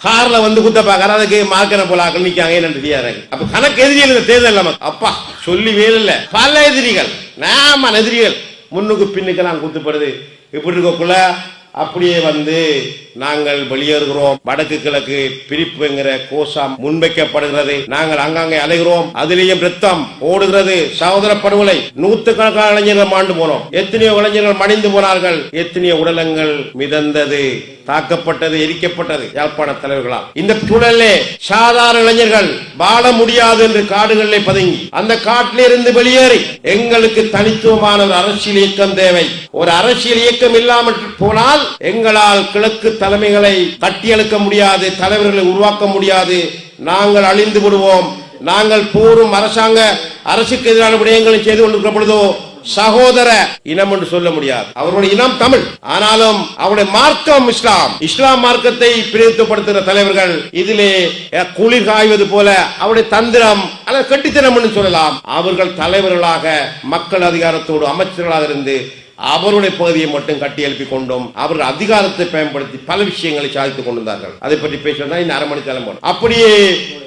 கார்ல வந்து குத்த பாக்குற அதுக்கு மார்க்கன போல ஆக்கள் நிக்காங்க என்னன்னு தெரியாது அப்ப கணக்கு எதிரிகள் இந்த தேர்தல் நமக்கு அப்பா சொல்லி இல்ல. பல எதிரிகள் நாம எதிரிகள் முன்னுக்கு பின்னுக்கெல்லாம் குத்துப்படுது. இப்படி இருக்கக்குள்ள அப்படியே வந்து நாங்கள் வெளியேறுகிறோம். வடக்கு கிழக்கு பிரிப்புங்கிற கோஷம் முன்வைக்கப்படுகிறது. நாங்கள் அங்கங்கே அலைகிறோம். அதிலேயும் ரத்தம் ஓடுகிறது. சகோதர படுகொலை நூற்றுக்கணக்கான இளைஞர்கள் மாண்டு போனோம். எத்தனையோ இளைஞர்கள் மடிந்து போனார்கள். எத்தனையோ உடலங்கள் மிதந்தது தாக்கப்பட்டது எரிக்கப்பட்டது. யாழ்ப்பாண தலைவர்களால். இந்த சூழலே சாதாரண இளைஞர்கள் வாழ முடியாது என்று காடுகளிலே பதுங்கி அந்த காட்டிலிருந்து வெளியேறி எங்களுக்கு தனித்துவமான ஒரு அரசியல் இயக்கம் தேவை. ஒரு அரசியல் இயக்கம் இல்லாமல் போனால் எங்களால் கிழக்கு தலைமைகளை கட்டியெழுக்க முடியாது தலைவர்களை உருவாக்க முடியாது. நாங்கள் அழிந்து விடுவோம். நாங்கள் போரும் அரசாங்க அரசுக்கு எதிரான விடயங்களை செய்து கொண்டிருக்கிற பொழுதோ சகோதர இனம் என்று சொல்ல முடியாது. அவருடைய இனம் தமிழ். ஆனாலும் அவருடைய மார்க்கம் இஸ்லாம். இஸ்லாம் மார்க்கத்தை பிரதித்துவப்படுத்துகிற தலைவர்கள் இதிலே குளிர் காய்வது போல அவருடைய தந்திரம் அல்லது கட்டித்தனம் என்று சொல்லலாம். அவர்கள் தலைவர்களாக மக்கள் அதிகாரத்தோடு அமைச்சர்களாக இருந்து அவருடைய பகுதியை மட்டும் கட்டி எழுப்பி கொண்டோம். அவர் அதிகாரத்தை பயன்படுத்தி பல விஷயங்களை சாதித்துக் கொண்டிருந்தார்கள். அதை பற்றி பேசினா இந்த அரை மணி நேரம் அப்படியே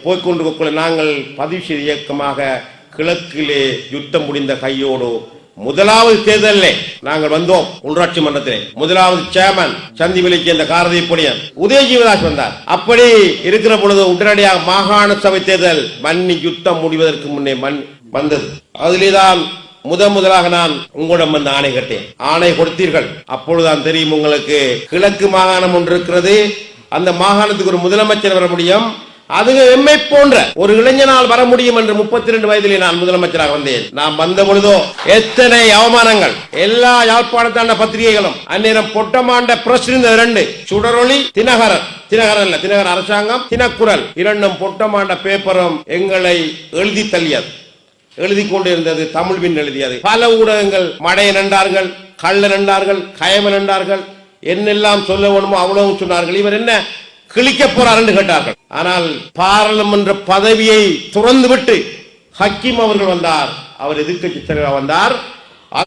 போய்கொண்டிருக்கக்குள்ள நாங்கள் பதிவு செய்த இயக்கமாக கிழக்கிலே யுத்தம் முடிந்த கையோடு முதலாவது தேர்தலில் நாங்கள் வந்தோம் உள்ளாட்சி மன்றத்திலே. முதலாவது சேர்மன் சந்திவிலை சேர்ந்த காரதி புனியன் உதயஜீவதாஸ் வந்தார். அப்படி இருக்கிற பொழுது உடனடியாக மாகாண சபை தேர்தல் மன்னி யுத்தம் முடிவதற்கு முன்னே மண் வந்தது. அதிலேதான் முதன் முதலாக நான் உங்களிடம் வந்து ஆணை கட்டேன். ஆணை கொடுத்தீர்கள். அப்பொழுதுதான் தெரியும் உங்களுக்கு கிழக்கு மாகாணம் ஒன்று இருக்கிறது. அந்த மாகாணத்துக்கு ஒரு முதலமைச்சர் வர முடியும். அது எம்மை போன்ற ஒரு இளைஞனால் வர முடியும் என்று முப்பத்தி ரெண்டு வயதிலே நான் முதலமைச்சராக வந்தேன். நான் வந்த பொழுதோ எத்தனை அவமானங்கள். எல்லா யாழ்ப்பாணத்தாண்ட பத்திரிகைகளும் அந்நேரம் பொட்டமாண்ட பிரஸ் இருந்த ரெண்டு சுடரொளி தினகரன். தினகரன் இல்ல தினகரன் அரசாங்கம் தினக்குரல். இரண்டும் பொட்டமாண்ட பேப்பரும் எங்களை எழுதி தள்ளியது. எழுதி கொண்டிருந்தது தமிழ் பின் எழுதியது. பல ஊடகங்கள் மடையை நண்டார்கள் கள்ள நண்டார்கள் கயம நண்டார்கள் என்னெல்லாம் சொல்ல வேணுமோ அவ்வளவு சொன்னார்கள். இவர் என்ன கிழிக்க போறார் என்று கேட்டார்கள். ஆனால் பாராளுமன்ற பதவியை துறந்து விட்டு ஹக்கீம் அவர்கள் வந்தார். அவர் எதிர்கட்சி தலைவர் வந்தார்.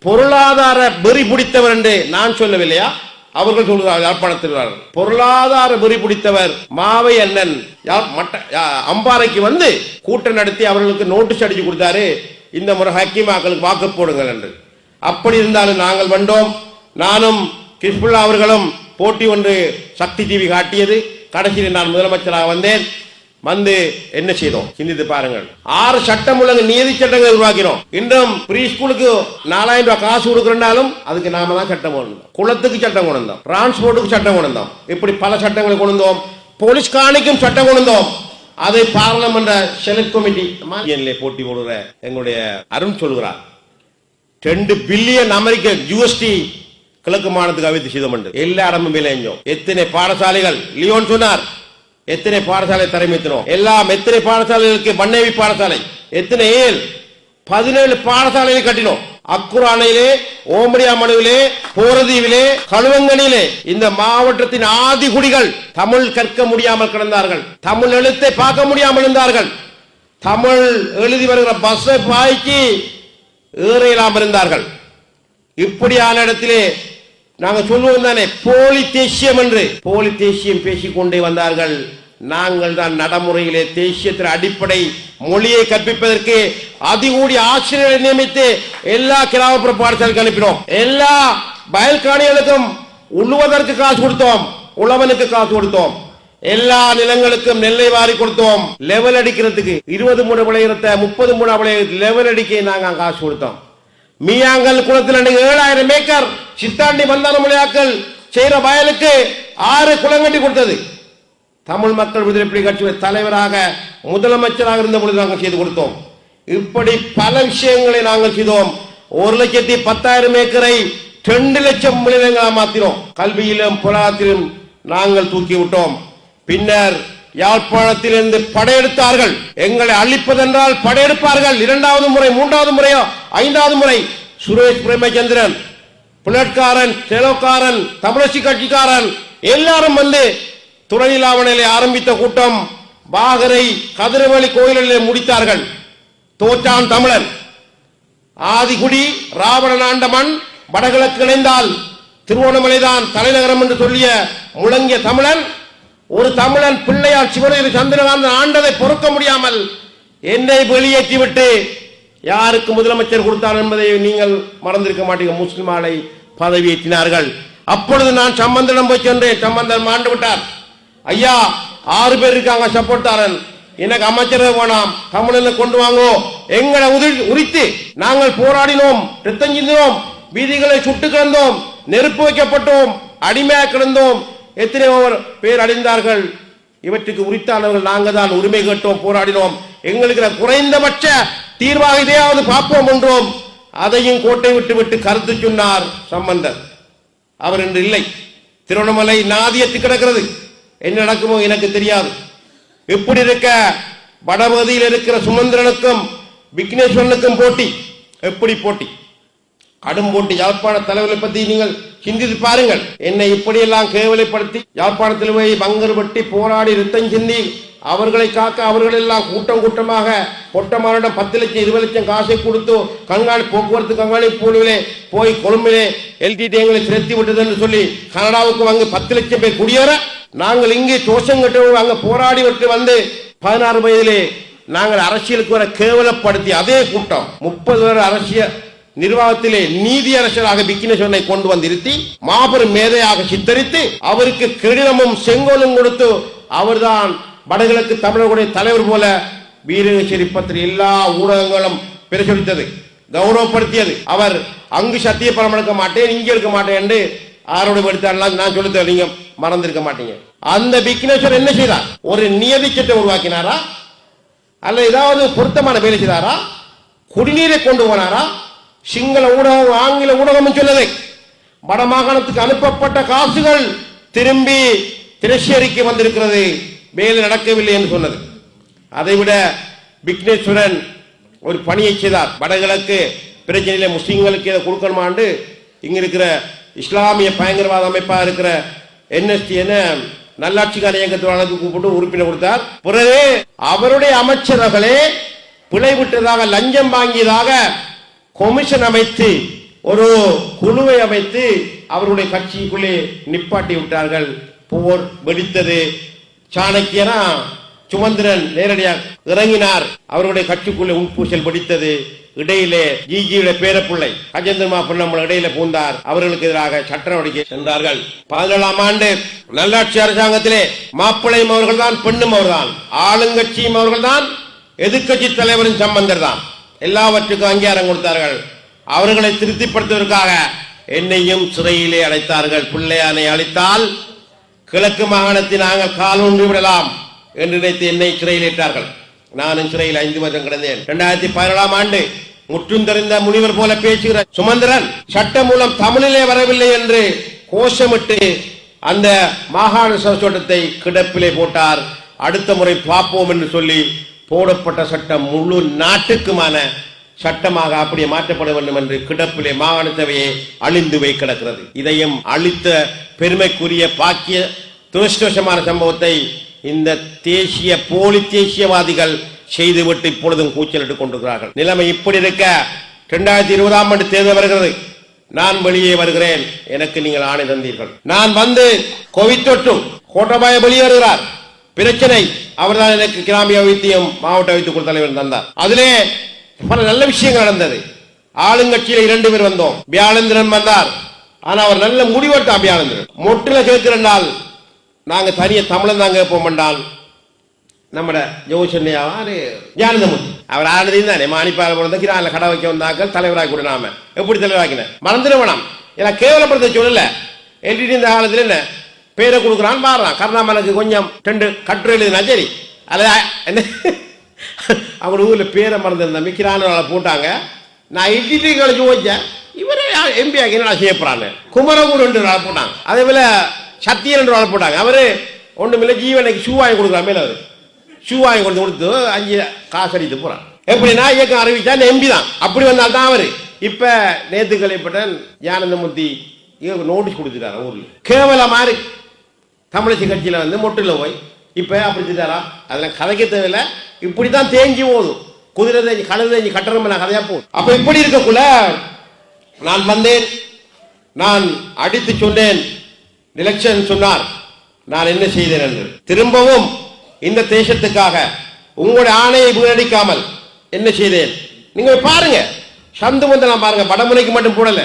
பொருளாதார வெறி பிடித்தவர் என்று நான் சொல்லவில்லையா? அவர்கள் சொல்கிறார்கள் யாழ்ப்பாணத்தில் பொருளாதார வெறி பிடித்தவர் மாவை அண்ணன். அம்பாறைக்கு வந்து கூட்டம் நடத்தி அவர்களுக்கு நோட்டீஸ் அடிச்சு கொடுத்தாரு. இந்த முறை ஹக்கீமாக்களுக்கு வாக்கு போடுங்கள் என்று. அப்படி இருந்தாலும் நாங்கள் வந்தோம். நானும் கிஸ்புல்லா அவர்களும் போட்டி ஒன்று சக்தி டிவி காட்டியது. கடைசியில் நான் முதலமைச்சராக வந்தேன். வந்து என்ன செய்தோம்? சிந்தித்து பாருங்கள். ஆறு சட்டம் ஒழுங்கு நீதி சட்டங்கள் உருவாக்கினோம். இன்றும் ப்ரீ ஸ்கூலுக்கு நாலாயிரம் ரூபாய் காசு கொடுக்குறனாலும் அதுக்கு நாம தான் சட்டம் கொண்டு குளத்துக்கு சட்டம் கொண்டு வந்தோம் டிரான்ஸ்போர்ட்டுக்கு சட்டம் கொண்டு வந்தோம் இப்படி பல சட்டங்களை கொண்டு வந்தோம் போலீஸ் காணிக்கும் சட்டம் கொண்டு வந்தோம் அதை பார்லமெண்ட் செலக்ட் கமிட்டி போட்டி போடுற எங்களுடைய அருண் சொல்கிறார். ரெண்டு பில்லியன் அமெரிக்க ஜிஎஸ்டி கிழக்கு மாநிலத்துக்கு அவைத்து செய்தோம் எல்லா இடமும் விளைஞ்சோம். எத்தனை பாடசாலைகள்? லியோன் சொன்னார். எத்தனை பாடசாலை தரமித்தினோம்? எல்லாம் எத்தனை பாடசாலைகளுக்கு மன்னேவி பாடசாலை? எத்தனை? ஏழ். பதினேழு பாடசாலைகளை கட்டினோம். அக்குரானையிலே ஓமரியா மனுவிலே போரதீவிலே கழுவங்கனிலே இந்த மாவட்டத்தின் ஆதி குடிகள் தமிழ் கற்க முடியாமல் கிடந்தார்கள். தமிழ் எழுத்தை பார்க்க முடியாமல் இருந்தார்கள். தமிழ் எழுதி வருகிற பஸ்ஸை பாய்க்கு இல்லாமல் இருந்தார்கள். இப்படியான இடத்திலே நாங்கள் சொல்லுவோம் தானே போலி தேசியம் என்று. போலி தேசியம் பேசிக்கொண்டே வந்தார்கள். நாங்கள் தான் நடைமுறையிலே தேசியத்தின் அடிப்படை மொழியை கற்பிப்பதற்கு அதிகூடிய ஆசிரியரை நியமித்து எல்லா கிராமப்புற பாடசாலைக்கு அனுப்பினோம். எல்லா பயல்காணிகளுக்கும் உழுவதற்கு காசு கொடுத்தோம். உழவனுக்கு காசு கொடுத்தோம். எல்லா நிலங்களுக்கும் நெல்லை வாரி கொடுத்தோம். லெவல் அடிக்கிறதுக்கு இருபது மூணு விளையிறத முப்பது மூணு விளைய லெவல் அடிக்க நாங்கள் காசு கொடுத்தோம். மீயாங்கல் குளத்தில் அன்றைக்கு ஏழாயிரம் ஏக்கர் சித்தாண்டி பந்தான மொழியாக்கள் செய்கிற வயலுக்கு ஆறு குளங்கட்டி கொடுத்தது. தமிழ் மக்கள் விடுதலை புலி கட்சியுடைய தலைவராக முதலமைச்சராக இருந்த பொழுது நாங்கள் செய்து கொடுத்தோம். இப்படி பல விஷயங்களை நாங்கள் செய்தோம். ஒரு லட்சத்தி பத்தாயிரம் ஏக்கரை ரெண்டு லட்சம் நிலங்களாக மாத்தினோம். கல்வியிலும் பொருளாதாரத்திலும் நாங்கள் தூக்கி விட்டோம். பின்னர் யாழ்ப்பாணத்திலிருந்து படையெடுத்தார்கள். எங்களை அழிப்பதென்றால் படையெடுப்பார்கள். இரண்டாவது முறை மூன்றாவது முறையோ ஐந்தாவது முறை. சுரேஷ் பிரேமச்சந்திரன் புலட்காரன் செலோக்காரன் தமிழச்சி கட்சிக்காரன் எல்லாரும் வந்து துணையிலாவணையிலே ஆரம்பித்த கூட்டம் பாகரை கதிரவழி கோயிலிலே முடித்தார்கள். தோற்றான் தமிழன். ஆதிகுடி ராவணன் ஆண்டமன் வடகிழக்கு இணைந்தால் திருவோணமலைதான் தலைநகரம் என்று சொல்லிய முழங்கிய தமிழன் ஒரு தமிழன் பிள்ளையார் சிவனேரி சந்திரகாந்தன் ஆண்டதை பொறுக்க முடியாமல் என்னை வெளியேற்றி விட்டு யாருக்கு முதலமைச்சர் கொடுத்தார் என்பதை நீங்கள் மறந்திருக்க மாட்டீங்க முஸ்லிம் ஆளை பதவியேற்றினார்கள். அப்பொழுது நான் சம்பந்தனம் போய் சென்றேன். சம்பந்தன் மாண்டு விட்டார். ஐயா ஆறு பேர் இருக்காங்க சப்போர்ட்டாரன் எனக்கு அமைச்சர் வேணாம். தமிழனை கொண்டு வாங்கோ. எங்களை உதி- உரித்து நாங்கள் போராடினோம். ரத்தம் சிந்தினோம். வீதிகளை சுட்டு கிடந்தோம். நெருப்பு வைக்கப்பட்டோம். அடிமையாக கிடந்தோம். எத்தனையோ பேர் அடைந்தார்கள் இவற்றுக்கு உரித்தானவர்கள் நாங்கள் தான் உரிமை கேட்டோம் போராடினோம். எங்களுக்கு குறைந்தபட்ச தீர்வாக இதையாவது பார்ப்போம் என்றோம். அதையும் கோட்டை விட்டு விட்டு கருத்து சொன்னார் சம்பந்தர். அவர் இன்று இல்லை. திருவண்ணாமலை நாதியத்து கிடக்கிறது. என்ன நடக்குமோ எனக்கு தெரியாது. இப்படி இருக்க வடபகுதியில் இருக்கிற சுமந்திரனுக்கும் விக்னேஸ்வரனுக்கும் போட்டி. எப்படி போட்டி? கடும்போட்டி யாழ்ப்பாண தலைவர்களை பத்தி நீங்கள் சிந்தித்து பாருங்கள். என்னை இப்படியெல்லாம் கேவலைப்படுத்தி யாழ்ப்பாணத்தில் போய் பங்கர் வெட்டி போராடி ரத்தம் சிந்தி அவர்களை காக்க அவர்கள் எல்லாம் கூட்டம் கூட்டமாக பொட்டமானிடம் பத்து லட்சம் இருபது லட்சம் காசை கொடுத்து கண்காணி போக்குவரத்து கண்காணிப்பு குழுவிலே போய் கொழும்பிலே எல்டிடி எங்களை திரட்டி விட்டது என்று சொல்லி கனடாவுக்கு அங்கு பத்து லட்சம் பேர் குடியேற நாங்கள் இங்கே தோஷம் கட்டவங்க அங்கே போராடி விட்டு வந்து பதினாறு வயதிலே நாங்கள் அரசியலுக்கு வர கேவலப்படுத்தி அதே கூட்டம். முப்பது பேர் அரசியல் நிர்வாகத்திலே நீதியரசராக விக்னேஸ்வரனை கொண்டு வந்திருத்தி மாபெரும் மேதையாக சித்தரித்து அவருக்கு கிரீடமும் செங்கோலும் கொடுத்து அவர்தான் வடகிழக்கு தமிழர்களுடைய தலைவர் போல வீரேஸ்வரி பத்திரி எல்லா ஊடகங்களும் பிரசுரித்தது கௌரவப்படுத்தியது. அவர் அங்கு சத்திய எடுக்க மாட்டேன் இங்கே இருக்க மாட்டேன் என்று ஆரோடு நான் சொல்லுத்த நீங்க மறந்திருக்க மாட்டீங்க. அந்த விக்னேஸ்வர் என்ன செய்தார்? ஒரு நியதி சட்டம் உருவாக்கினாரா? அல்ல ஏதாவது பொருத்தமான வேலை செய்தாரா? குடிநீரை கொண்டு போனாரா? சிங்கள ஊடகம் ஆங்கில ஊடகம் சொல்லதை வடமாகாணத்துக்கு அனுப்பப்பட்ட காசுகள் திரும்பி திருச்சேரிக்கு வந்திருக்கிறது. வேலை நடக்கவில்லை என்று சொன்னது. அதைவிட விக்னேஸ்வரன் ஒரு பணியை செய்தார். வடகிழக்கு பிரச்சனையில முஸ்லீம்களுக்கு இதை கொடுக்கணுமாண்டு இங்க இருக்கிற இஸ்லாமிய பயங்கரவாத அமைப்பா இருக்கிற என்எஸ்டி என நல்லாட்சிக்கான இயக்கத்திற்கு கூப்பிட்டு உறுப்பினர் கொடுத்தார். பிறகு அவருடைய அமைச்சர்களே பிழை விட்டதாக லஞ்சம் வாங்கியதாக கொமிஷன் அமைத்து ஒரு குழுவை அமைத்து அவருடைய கட்சிக்குள்ளே நிப்பாட்டி விட்டார்கள். போர் வெடித்தது. சாணக்கியனா சுமந்திரன் நேரடியாக இறங்கினார். அவருடைய கட்சிக்குள்ளே உட்பூசல் வெடித்தது. இடையிலே ஜிஜியுடைய பேரப்பிள்ளை அஜந்தமா பொன்னம்பல இடையில பூந்தார் அவர்களுக்கு எதிராக சட்ட நடவடிக்கை சென்றார்கள். பதினேழாம் ஆண்டு நல்லாட்சி அரசாங்கத்திலே மாப்பிள்ளையும் அவர்கள் தான் பெண்ணும் அவர்தான். ஆளுங்கட்சியும் அவர்கள் தான் எதிர்க்கட்சி தலைவரின் சம்பந்தர் தான் எல்லாவற்றுக்கும் அங்கீகாரம் கொடுத்தார்கள். அவர்களை திருப்திப்படுத்துவதற்காக என்னையும் சிறையிலே அடைத்தார்கள். பிள்ளையானை அழைத்தால் கிழக்கு மாகாணத்தில் நாங்கள் கால் ஒன்று விடலாம் என்று நினைத்து என்னை சிறையில் இட்டார்கள். நானும் சிறையில் ஐந்து வருஷம் கிடந்தேன். இரண்டாயிரத்தி பதினேழாம் ஆண்டு முற்றும் தெரிந்த முனிவர் போல பேசுகிற சுமந்திரன் சட்டம் மூலம் தமிழிலே வரவில்லை என்று கோஷமிட்டு அந்த மாகாண சபை சட்டத்தை கிடப்பிலே போட்டார். அடுத்த முறை பார்ப்போம் என்று சொல்லி போடப்பட்ட சட்டம் முழு நாட்டுக்குமான சட்டமாக அப்படியே மாற்றப்பட வேண்டும் என்று கிடப்பிலே மாகாண சபையை அழிந்து வை கிடக்கிறது. இதையும் அழித்த பெருமைக்குரிய பாக்கிய துரஷ்டவசமான சம்பவத்தை இந்த தேசிய போலி தேசியவாதிகள் செய்துவிட்டு இப்பொழுதும் கூச்சலிட்டுக் கொண்டிருக்கிறார்கள். நிலைமை இப்படி இருக்க இரண்டாயிரத்தி இருபதாம் ஆண்டு தேர்தல் வருகிறது. நான் வெளியே வருகிறேன். எனக்கு நீங்கள் ஆணை தந்தீர்கள். நான் வந்து கோவிட் தொற்றும் கோட்டபாய வெளியேறுகிறார் பிரச்சனை. அவர்தான் எனக்கு கிராமிய வைத்தியம் மாவட்ட வைத்திய தலைவர் தந்தார். அதிலே பல நல்ல விஷயங்கள் நடந்தது. ஆளுங்கட்சியில இரண்டு பேர் வந்தோம். வியாழந்திரன் வந்தார். ஆனா அவர் நல்ல முடிவெட்டான் வியாழந்திரன். மொட்டில கேட்கிறனால் நாங்க தனிய தமிழன் தான் கேட்போம் என்றால் நம்மட ஜோசன்யாரு ஞானந்தமுன் அவர் ஆனதையும் தானே? மாணிப்பாளர் போனது கிரால கடை வைக்க வந்தாக்கள் தலைவராக கூட நாம. எப்படி தலைவராக்கின மறந்துட வேணாம். ஏன்னா கேவலப்படுத்த சொல்லல. எல்டிடி இந்த காலத்துல என்ன? பேரை கொடுக்குறான் பாடுறான் கருணாமனுக்கு கொஞ்சம் ரெண்டு கட்டுரை எழுதுனா சரி. அல்ல என்ன? அவங்க ஊரில் பேரை மறந்துருந்தேன் மிக்கிறான போட்டாங்க. நான் இட்லி கழிச்சு வச்சேன் இவரே எம்பி ஆகி என்ன செய்யப்படுறாங்க குமரகுரு ரெண்டு நாள் போட்டாங்க. அதே போல சத்தியன் ரெண்டு ஆள் போட்டாங்க. அவர் ஒன்றுமில்லை ஜீவனுக்கு ஷூ வாங்கி கொடுக்குற மேலே அவர். ஷூ வாங்கி கொடுத்து கொடுத்து அஞ்சு காசு அடித்து போகிறான் எப்படின்னா இயக்கம் அறிவிச்சா எம்பி தான். அப்படி வந்தால் தான் அவர். இப்போ நேத்து கலைப்பட்ட ஞானந்தமூர்த்தி இவருக்கு நோட்டீஸ் கொடுத்துட்டாரு ஊரில். கேவலமா இருக்கு. தமிழச்சி கட்சியில் வந்து மொட்டில் போய் இப்போ அப்படி செஞ்சாரா? அதெல்லாம் கதைக்க தேவையில்ல. இப்படித்தான் தேஞ்சி போதும் குதிரை தேஞ்சி கழுது தேஞ்சி கட்டணம் நான் கதையா போகும். அப்போ இப்படி இருக்கக்குள்ள நான் வந்தேன். நான் அடித்து சொன்னேன். எலெக்ஷன் சொன்னார் நான் என்ன செய்தேன்? என்று. திரும்பவும் இந்த தேசத்துக்காக உங்களுடைய ஆணையை வீணடிக்காமல் என்ன செய்தேன்? நீங்கள் பாருங்க. சந்து முந்தலாம் பாருங்க வடமுனைக்கு மட்டும் போடல.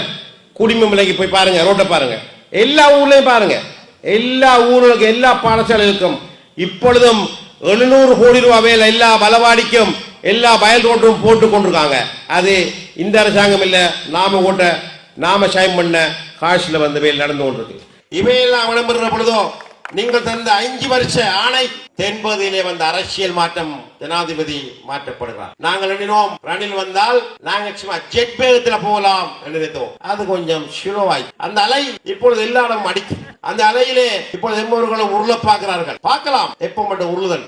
குடிமலைக்கு போய் பாருங்க ரோட்டை பாருங்க. எல்லா ஊர்லயும் பாருங்க. எல்லா ஊர்களுக்கும் எல்லா பாடசாலைகளுக்கும் இப்பொழுதும் எழுநூறு கோடி ரூபாய் வேலை எல்லா பலவாடிக்கும் எல்லா வயல் ரோட்டும் போட்டு கொண்டிருக்காங்க. அது இந்த அரசாங்கம் இல்லை நாம ஓட்ட நாம சைன் பண்ண காசில் வந்த வேல் நடந்து கொண்டிருக்கு. இவையெல்லாம் விளம்பர பொழுதும் நீங்கள் தந்த அஞ்சு வருஷ ஆணை தென்பகுதியிலே வந்த அரசியல் மாற்றம் ஜனாதிபதி மாற்றப்படுகிறார். நாங்கள் எண்ணினோம் ரணில் வந்தால் நாங்கள் சும்மா ஜெட் வேகத்துல போகலாம் என்று நினைத்தோம். அது கொஞ்சம் சுலோவாய். அந்த அலை இப்பொழுது எல்லாரும் அடிக்கும். அந்த அலையிலே இப்பொழுது எம்மவர்களும் உருள பார்க்கிறார்கள். பார்க்கலாம். எப்ப மட்டும் உருளுதல்?